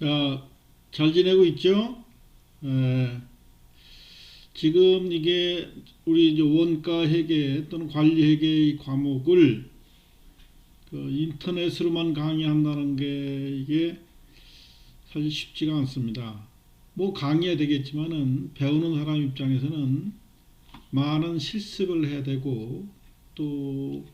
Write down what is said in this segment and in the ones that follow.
자, 잘 지내고 있죠? 에, 지금 이게 우리 이제 원가 회계 또는 관리 회계 과목을 그 인터넷으로만 강의한다는 게 이게 사실 쉽지가 않습니다. 뭐 강의해야 되겠지만은 배우는 사람 입장에서는 많은 실습을 해야 되고 또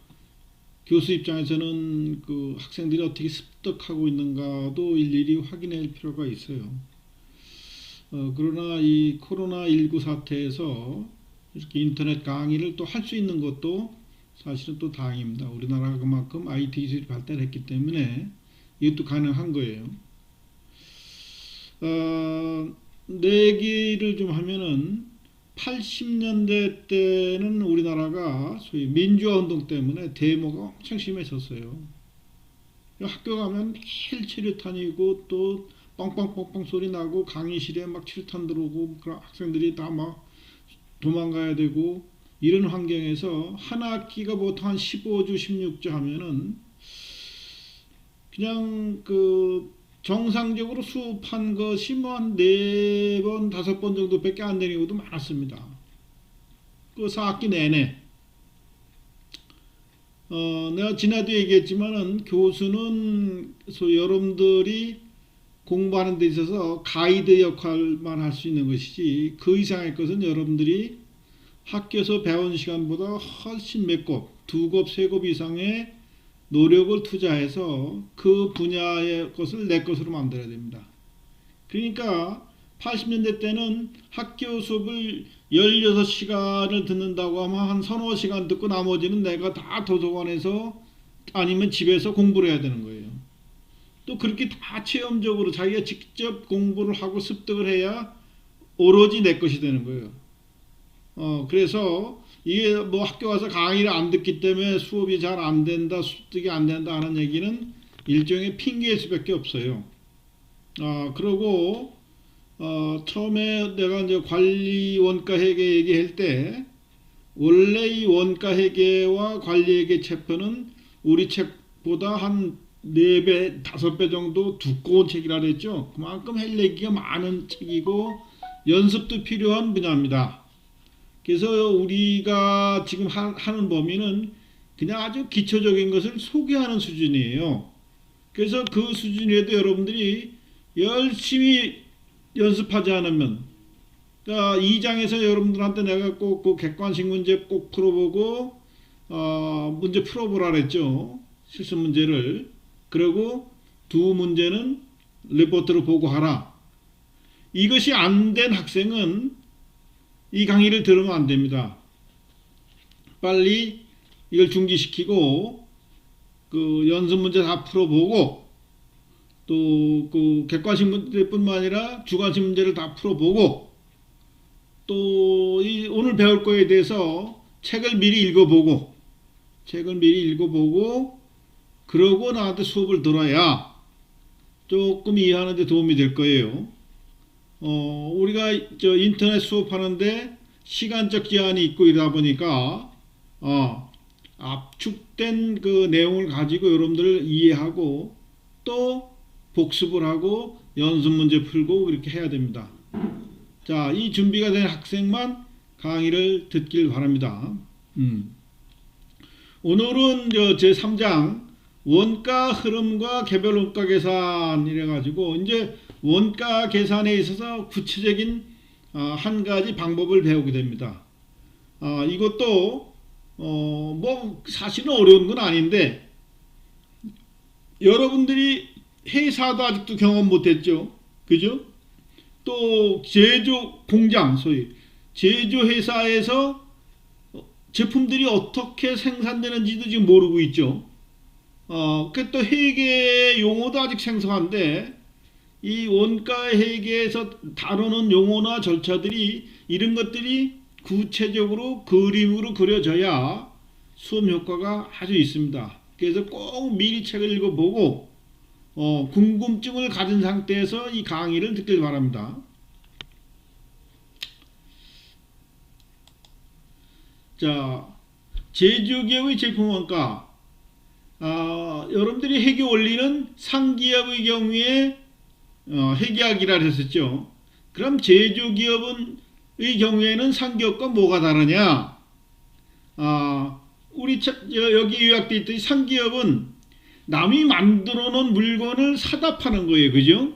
교수 입장에서는 그 학생들이 어떻게 습 득하고 있는가도 일일이 확인할 필요가 있어요. 어, 그러나 이 코로나19 사태에서 이렇게 인터넷 강의를 또 할 수 있는 것도 사실은 또 다행입니다. 우리나라가 그만큼 IT 기술이 발달했기 때문에 이것도 가능한 거예요. 어, 내 얘기를 좀 하면은 80년대 때는 우리나라가 소위 민주화 운동 때문에 데모가 엄청 심했었어요. 학교 가면 매일 체류탄이고 또 빵빵빵빵 소리 나고 강의실에 막 칠탄 들어오고 그 학생들이 다 막 도망가야 되고 이런 환경에서 한 학기가 보통 한 15주 16주 하면은 그냥 그 정상적으로 수업한 것이 뭐 한 네 번 다섯 번 정도밖에 안 되는 경우도 많았습니다. 그 4학기 내내 어, 내가 지난도 얘기했지만은 교수는 소 여러분들이 공부하는 데 있어서 가이드 역할만 할 수 있는 것이지 그 이상의 것은 여러분들이 학교에서 배운 시간보다 훨씬 몇 곱, 두 곱, 세 곱 이상의 노력을 투자해서 그 분야의 것을 내 것으로 만들어야 됩니다. 그러니까 80년대 때는 학교 수업을 16시간을 듣는다고 하면 한 서너 시간 듣고 나머지는 내가 다 도서관에서 아니면 집에서 공부를 해야 되는 거예요. 또 그렇게 다 체험적으로 자기가 직접 공부를 하고 습득을 해야 오로지 내 것이 되는 거예요. 어, 그래서 이게 뭐 학교 가서 강의를 안 듣기 때문에 수업이 잘 안 된다, 습득이 안 된다 하는 얘기는 일종의 핑계일 수밖에 없어요. 아, 그러고 어, 처음에 내가 이제 관리 원가 회계 얘기할 때 원래 이 원가 회계와 관리 회계 체표는 우리 책보다 한 4배, 5배 정도 두꺼운 책이라 그랬죠. 그만큼 할 얘기가 많은 책이고 연습도 필요한 분야입니다. 그래서 우리가 지금 하, 하는 범위는 그냥 아주 기초적인 것을 소개하는 수준이에요. 그래서 그 수준에도 여러분들이 열심히 연습하지 않으면 그러니까 2장에서 여러분들한테 내가 꼭 그 객관식 문제 꼭 풀어보고 어, 문제 풀어보라 그랬죠. 실습 문제를. 그리고 두 문제는 리포트를 보고 하라. 이것이 안 된 학생은 이 강의를 들으면 안 됩니다. 빨리 이걸 중지시키고 그 연습 문제 다 풀어보고 또 그 객관식 문제뿐만 아니라 주관식 문제를 다 풀어보고 또 이 오늘 배울 거에 대해서 책을 미리 읽어보고 책을 미리 읽어보고 그러고 나한테 수업을 들어야 조금 이해하는 데 도움이 될 거예요. 어, 우리가 저 인터넷 수업하는데 시간적 제한이 있고 이러다 보니까 어, 압축된 그 내용을 가지고 여러분들을 이해하고 또 복습을 하고 연습 문제 풀고 그렇게 해야 됩니다. 자, 이 준비가 된 학생만 강의를 듣길 바랍니다. 음. 오늘은 제 3장 원가 흐름과 개별 원가 계산 이래 가지고 이제 원가 계산에 있어서 구체적인 어, 한 가지 방법을 배우게 됩니다. 아, 이것도 어, 뭐 사실은 어려운 건 아닌데 여러분들이 회사도 아직도 경험 못했죠, 그죠? 또 제조 공장 소위 제조 회사에서 제품들이 어떻게 생산되는지도 지금 모르고 있죠. 어, 그또 회계 용어도 아직 생소한데 이 원가 회계에서 다루는 용어나 절차들이 이런 것들이 구체적으로 그림으로 그려져야 수업 효과가 아주 있습니다. 그래서 꼭 미리 책을 읽어보고 어, 궁금증을 가진 상태에서 이 강의를 듣길 바랍니다. 자, 제조기업의 제품 원가. 아, 여러분들이 회계 원리는 상기업의 경우에 어, 회계학이라 했었죠. 그럼 제조기업은 의 경우에는 상기업과 뭐가 다르냐? 아, 우리 여기 요약돼 있듯이 상기업은 남이 만들어 놓은 물건을 사다 파는 거예요. 그죠?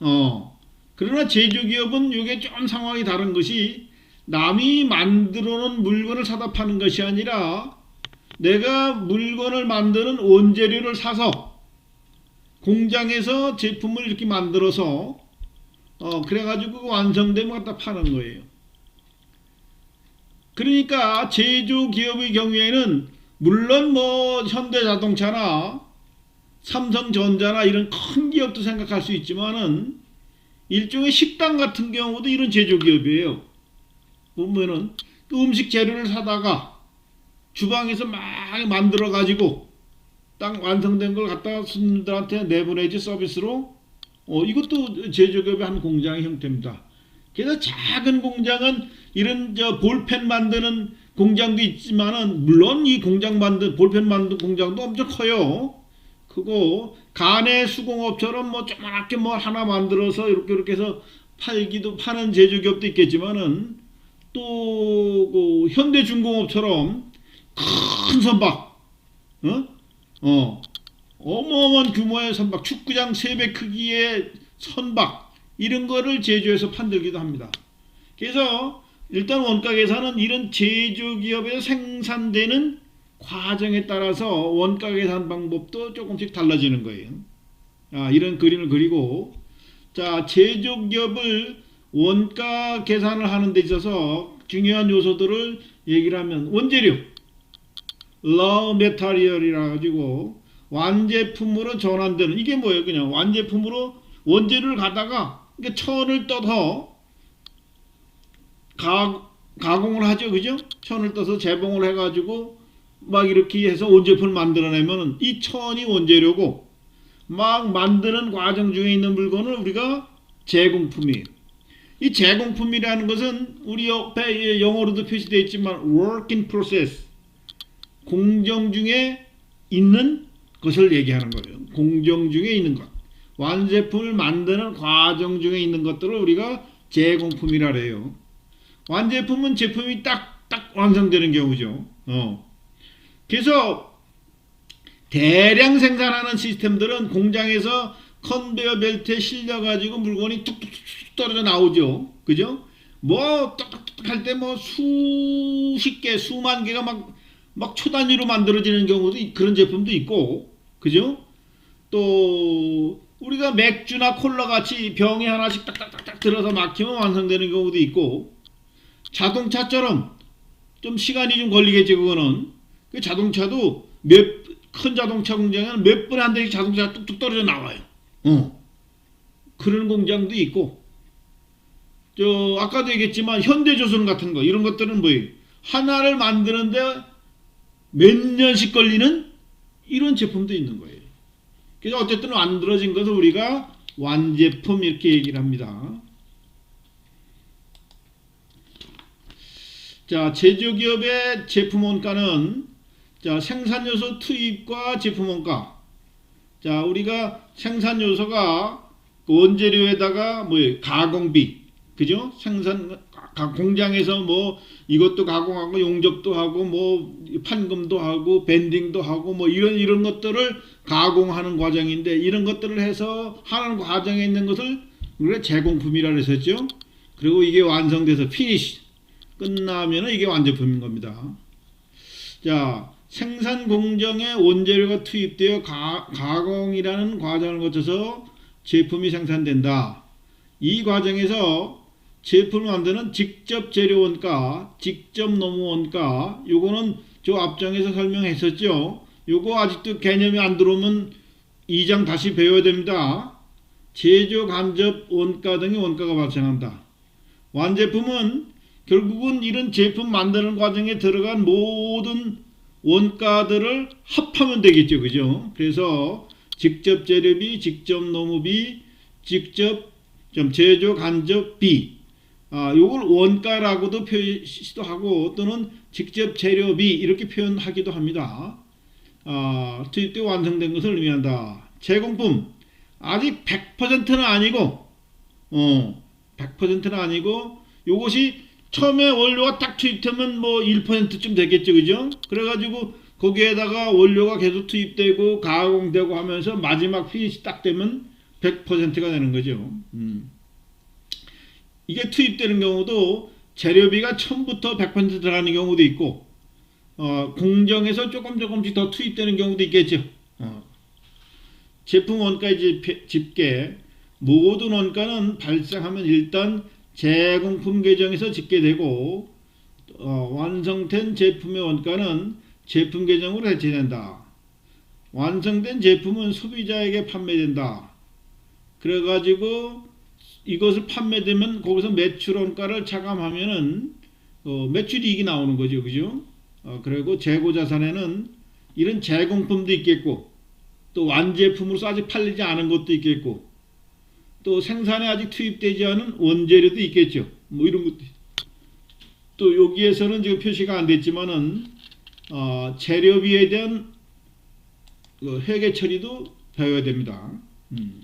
어. 그러나 제조기업은 이게 좀 상황이 다른 것이 남이 만들어 놓은 물건을 사다 파는 것이 아니라 내가 물건을 만드는 원재료를 사서 공장에서 제품을 이렇게 만들어서 어 그래가지고 완성되면 갖다 파는 거예요. 그러니까 제조기업의 경우에는 물론 뭐 현대자동차나 삼성전자나 이런 큰 기업도 생각할 수 있지만은 일종의 식당 같은 경우도 이런 제조기업이에요. 보면은 그 음식 재료를 사다가 주방에서 막 만들어 가지고 딱 완성된 걸 갖다가 손님들한테 내보내지 서비스로 어 이것도 제조기업의 한 공장의 형태입니다. 그래서 작은 공장은 이런 저 볼펜 만드는 공장도 있지만은 물론 이 공장 만든 볼펜 만든 공장도 엄청 커요. 크고 간의 수공업처럼 뭐 조그맣게 뭐 하나 만들어서 이렇게 이렇게 해서 팔기도 파는 제조기업도 있겠지만은 또 그 현대중공업처럼 큰 선박, 어? 어, 어마어마한 규모의 선박, 축구장 3배 크기의 선박 이런 거를 제조해서 판들기도 합니다. 그래서 일단 원가 계산은 이런 제조기업에서 생산되는 과정에 따라서 원가 계산 방법도 조금씩 달라지는 거예요. 아, 이런 그림을 그리고 자 제조기업을 원가 계산을 하는 데 있어서 중요한 요소들을 얘기를 하면 원재료 raw material이라 가지고 완제품으로 전환되는 이게 뭐예요? 그냥 완제품으로 원재료를 갖다가 이게 천을 떠서 가, 가공을 하죠, 그죠? 천을 떠서 재봉을 해가지고 막 이렇게 해서 원제품을 만들어내면 이 천이 원재료고 막 만드는 과정 중에 있는 물건을 우리가 제공품이에요. 이 제공품이라는 것은 우리 옆에 영어로도 표시되어 있지만 work in process 공정 중에 있는 것을 얘기하는 거예요. 공정 중에 있는 것. 완제품을 만드는 과정 중에 있는 것들을 우리가 제공품이라 해요. 완제품은 제품이 딱, 딱 완성되는 경우죠. 어. 그래서 대량 생산하는 시스템들은 공장에서 컨베이어 벨트에 실려 가지고 물건이 뚝뚝뚝 떨어져 나오죠. 그죠? 뭐, 뚝뚝뚝 할 때 뭐 수십 개, 수만 개가 막, 막 초단위로 만들어지는 경우도, 이- 그런 제품도 있고, 그죠? 또, 우리가 맥주나 콜라 같이 병에 하나씩 딱딱딱딱 들어서 막히면 완성되는 경우도 있고, 자동차처럼 좀 시간이 좀 걸리겠지, 그거는. 그 자동차도 몇, 큰 자동차 공장에는 몇 번에 한 대씩 자동차가 뚝뚝 떨어져 나와요. 어. 그런 공장도 있고, 저, 아까도 얘기했지만, 현대조선 같은 거, 이런 것들은 뭐예요? 하나를 만드는데 몇 년씩 걸리는 이런 제품도 있는 거예요. 그래서 어쨌든 만들어진 것을 우리가 완제품 이렇게 얘기를 합니다. 자, 제조기업의 제품 원가는 자, 생산 요소 투입과 제품 원가. 자, 우리가 생산 요소가 그 원재료에다가 뭐예요? 가공비. 그죠? 생산 가- 공장에서 뭐 이것도 가공하고 용접도 하고 뭐 판금도 하고 밴딩도 하고 뭐 이런 이런 것들을 가공하는 과정인데 이런 것들을 해서 하는 과정에 있는 것을 우리가 제공품이라 그랬었죠. 그리고 이게 완성돼서 피니시 끝나면은 이게 완제품인 겁니다. 자, 생산 공정에 원재료가 투입되어 가, 가공이라는 과정을 거쳐서 제품이 생산된다. 이 과정에서 제품을 만드는 직접 재료 원가, 직접 노무 원가, 요거는 저 앞장에서 설명했었죠. 요거 아직도 개념이 안 들어오면 2장 다시 배워야 됩니다. 제조 간접 원가 등의 원가가 발생한다. 완제품은 결국은 이런 제품 만드는 과정에 들어간 모든 원가들을 합하면 되겠죠. 그죠? 그래서 직접 재료비, 직접 노무비, 직접 좀 제조 간접비 아, 요걸 원가라고도 표시도 하고 또는 직접 재료비 이렇게 표현하기도 합니다. 아, 투입되어 완성된 것을 의미한다. 제공품 아직 100%는 아니고 어 100%는 아니고 요것이 처음에 원료가 딱 투입되면 뭐 1%쯤 되겠죠 그죠 그래가지고 거기에다가 원료가 계속 투입되고 가공되고 하면서 마지막 피니시 딱 되면 100%가 되는 거죠 음. 이게 투입되는 경우도 재료비가 처음부터 100% 들어가는 경우도 있고 어, 공정에서 조금 조금씩 더 투입되는 경우도 있겠죠. 어. 제품 원가 집- 집계 모든 원가는 발생하면 일단 제공품 계정에서 집계되고 어, 완성된 제품의 원가는 제품 계정으로 해체된다. 완성된 제품은 소비자에게 판매된다. 그래가지고 이것을 판매되면 거기서 매출 원가를 차감하면은 어, 매출 이익이 나오는 거죠, 그죠? 어, 그리고 재고 자산에는 이런 제공품도 있겠고 또 완제품으로서 아직 팔리지 않은 것도 있겠고 또 생산에 아직 투입되지 않은 원재료도 있겠죠. 뭐 이런 것도 있- 또 여기에서는 지금 표시가 안 됐지만은 어, 재료비에 대한 그 회계 처리도 배워야 됩니다. 음.